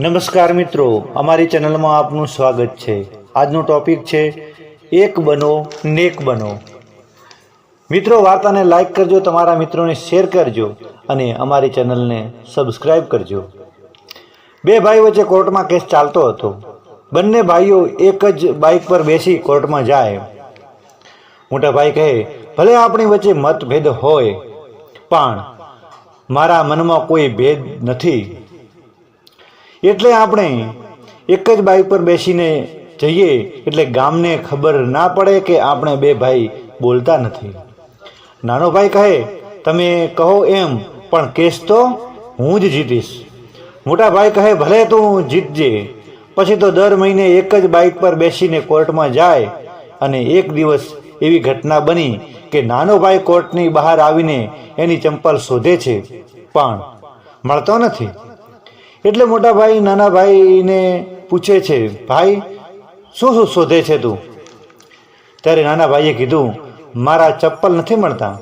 નમસ્કાર મિત્રો, અમારી ચેનલમાં આપનું સ્વાગત છે. આજનો ટોપિક છે, એક બનો, નેક બનો. મિત્રો, વાર્તાને લાઈક કરજો, તમારા મિત્રોને શેર કરજો અને અમારી ચેનલને સબસ્ક્રાઈબ કરજો. બે ભાઈ વચ્ચે કોર્ટમાં કેસ ચાલતો હતો. બંને ભાઈઓ એક જ બાઇક પર બેસી કોર્ટમાં જાય. મોટા ભાઈ કહે, ભલે આપણી વચ્ચે મતભેદ હોય, પણ મારા મનમાં કોઈ ભેદ નથી. એટલે આપણે એક જ બાઇક પર બેસીને જઈએ એટલે ગામને ખબર ના પડે કે આપણે બે ભાઈ બોલતા નથી. નાનો ભાઈ કહે, તમે કહો એમ, પણ કેસ તો હું જ જીતીશ. મોટા ભાઈ કહે, ભલે તું જીતજે. પછી તો દર મહિને એક જ બાઇક પર બેસીને કોર્ટમાં જાય અને એક દિવસ એવી ઘટના બની કે નાનો ભાઈ કોર્ટની બહાર આવીને એની ચંપલ શોધે છે, પણ મળતો નથી. એટલે મોટા ભાઈ, નાના ભાઈને પૂછે છે, ભાઈ, શું શું શોધે છે તું? ત્યારે નાના ભાઈએ કીધું, મારા ચપ્પલ નથી મળતા.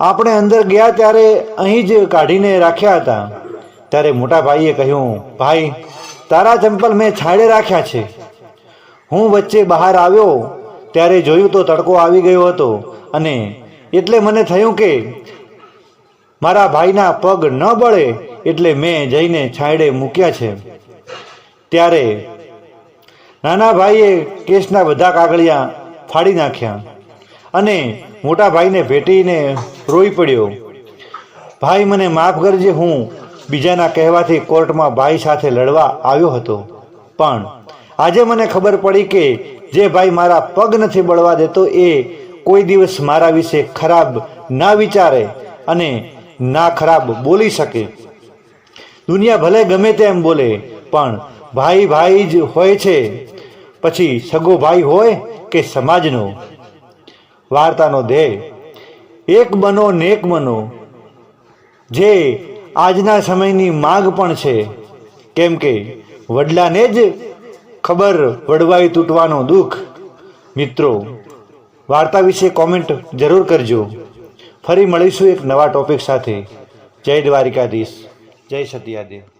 આપણે અંદર ગયા ત્યારે અહીં જ કાઢીને રાખ્યા હતા. ત્યારે મોટા ભાઈએ કહ્યું, ભાઈ, તારા ચંપલ મેં છાડે રાખ્યા છે. હું વચ્ચે બહાર આવ્યો, ત્યારે જોયું તો તડકો આવી ગયો હતો અને એટલે મને થયું કે મારા ભાઈના પગ ન બળે એટલે મેં જઈને છાંયડે મૂક્યા છે. ત્યારે નાના ભાઈએ કેસના બધા કાગળિયા ફાડી નાખ્યા અને મોટા ભાઈને ભેટીને રોઈ પડ્યો. ભાઈ, મને માફ કરજે, હું બીજાના કહેવાથી કોર્ટમાં ભાઈ સાથે લડવા આવ્યો હતો. પણ આજે મને ખબર પડી કે જે ભાઈ મારા પગ નથી બળવા દેતો એ કોઈ દિવસ મારા વિશે ખરાબ ના વિચારે અને ના ખરાબ બોલી શકે. દુનિયા ભલે ગમે તેમ બોલે, પણ ભાઈ ભાઈ જ હોય છે. પછી સગો ભાઈ હોય કે સમાજનો? વાર્તાનો ધ્યેય. એક બનો નેક બનો જે આજના સમયની માગ પણ છે. કેમ કે વડલાને જ ખબર વડવાઈ તૂટવાનો દુઃખ. મિત્રો, વાર્તા વિશે કોમેન્ટ જરૂર કરજો. ફરી મળીશું એક નવા ટોપિક સાથે. જય દ્વારિકાધીશ. જય સત્યાદેવ